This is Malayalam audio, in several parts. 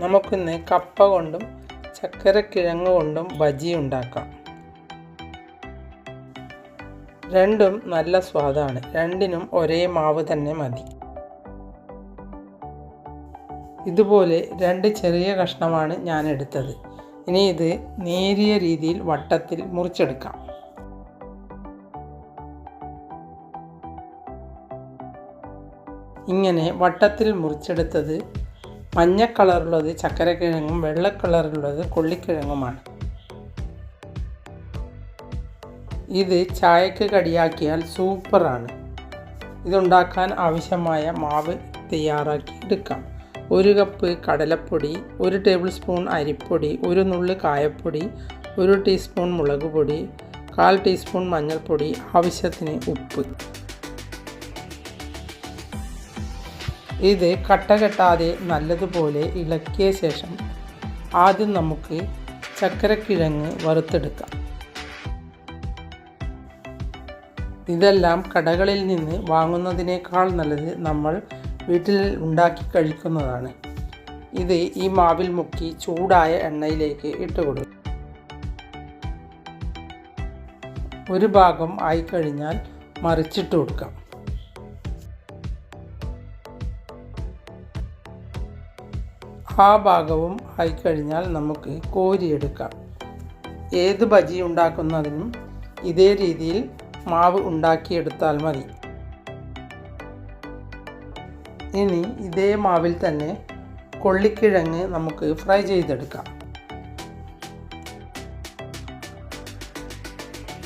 നമുക്കിന്ന് കപ്പ കൊണ്ടും ചക്കരക്കിഴങ്ങ് കൊണ്ടും ബജി ഉണ്ടാക്കാം. രണ്ടും നല്ല സ്വാദാണ്. രണ്ടിനും ഒരേ മാവ് തന്നെ മതി. ഇതുപോലെ രണ്ട് ചെറിയ കഷ്ണമാണ് ഞാൻ എടുത്തത്. ഇനി ഇത് നേരിയ രീതിയിൽ വട്ടത്തിൽ മുറിച്ചെടുക്കാം. ഇങ്ങനെ വട്ടത്തിൽ മുറിച്ചെടുത്തത് മഞ്ഞ കളറുള്ളത് ചക്കരക്കിഴങ്ങും വെള്ള കളറുള്ളത് കൊള്ളിക്കിഴങ്ങുമാണ്. ഇത് ചായക്ക് കടിയാക്കിയാൽ സൂപ്പറാണ്. ഇതുണ്ടാക്കാൻ ആവശ്യമായ മാവ് തയ്യാറാക്കി എടുക്കാം ഒരു കപ്പ് കടലപ്പൊടി ഒരു ടേബിൾ സ്പൂൺ അരിപ്പൊടി ഒരു നുള്ളി കായപ്പൊടി ഒരു ടീസ്പൂൺ മുളക് പൊടി കാൽ ടീസ്പൂൺ മഞ്ഞൾപ്പൊടി ആവശ്യത്തിന് ഉപ്പ്. ഇത് കട്ട കെട്ടാതെ നല്ലതുപോലെ ഇളക്കിയ ശേഷം ആദ്യം നമുക്ക് ചക്കരക്കിഴങ്ങ് വറുത്തെടുക്കാം. ഇതെല്ലാം കടകളിൽ നിന്ന് വാങ്ങുന്നതിനേക്കാൾ നല്ലത് നമ്മൾ വീട്ടിൽ ഉണ്ടാക്കി കഴിക്കുന്നതാണ്. ഇത് ഈ മാവിൽ മുക്കി ചൂടായ എണ്ണയിലേക്ക് ഇട്ട് കൊടുക്കും. ഒരു ഭാഗം ആയിക്കഴിഞ്ഞാൽ മറിച്ചിട്ട് കൊടുക്കാം. ആ ഭാഗവും ആയിക്കഴിഞ്ഞാൽ നമുക്ക് കോരിയെടുക്കാം. ഏത് ബജി ഉണ്ടാക്കുന്നതിനും ഇതേ രീതിയിൽ മാവ് ഉണ്ടാക്കിയെടുത്താൽ മതി. ഇനി ഇതേ മാവിൽ തന്നെ കൊള്ളിക്കിഴങ്ങ് നമുക്ക് ഫ്രൈ ചെയ്തെടുക്കാം.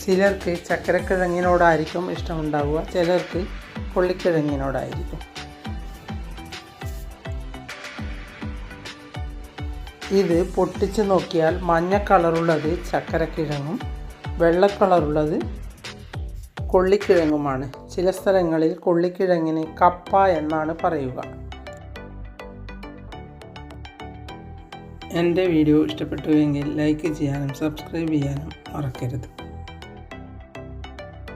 ചിലർക്ക് ചക്കരക്കിഴങ്ങിനോടായിരിക്കും ഇഷ്ടമുണ്ടാവുക ചിലർക്ക് കൊള്ളിക്കിഴങ്ങിനോടായിരിക്കും. ഇത് പൊട്ടിച്ച് നോക്കിയാൽ മഞ്ഞ കളറുള്ളത് ചക്കരക്കിഴങ്ങും വെള്ള കളറുള്ളത് കൊള്ളിക്കിഴങ്ങുമാണ്. ചില സ്ഥലങ്ങളിൽ കൊള്ളിക്കിഴങ്ങിന് കപ്പ എന്നാണ് പറയുക. എന്റെ വീഡിയോ ഇഷ്ടപ്പെട്ടുവെങ്കിൽ ലൈക്ക് ചെയ്യാനും സബ്സ്ക്രൈബ് ചെയ്യാനും മറക്കരുത്.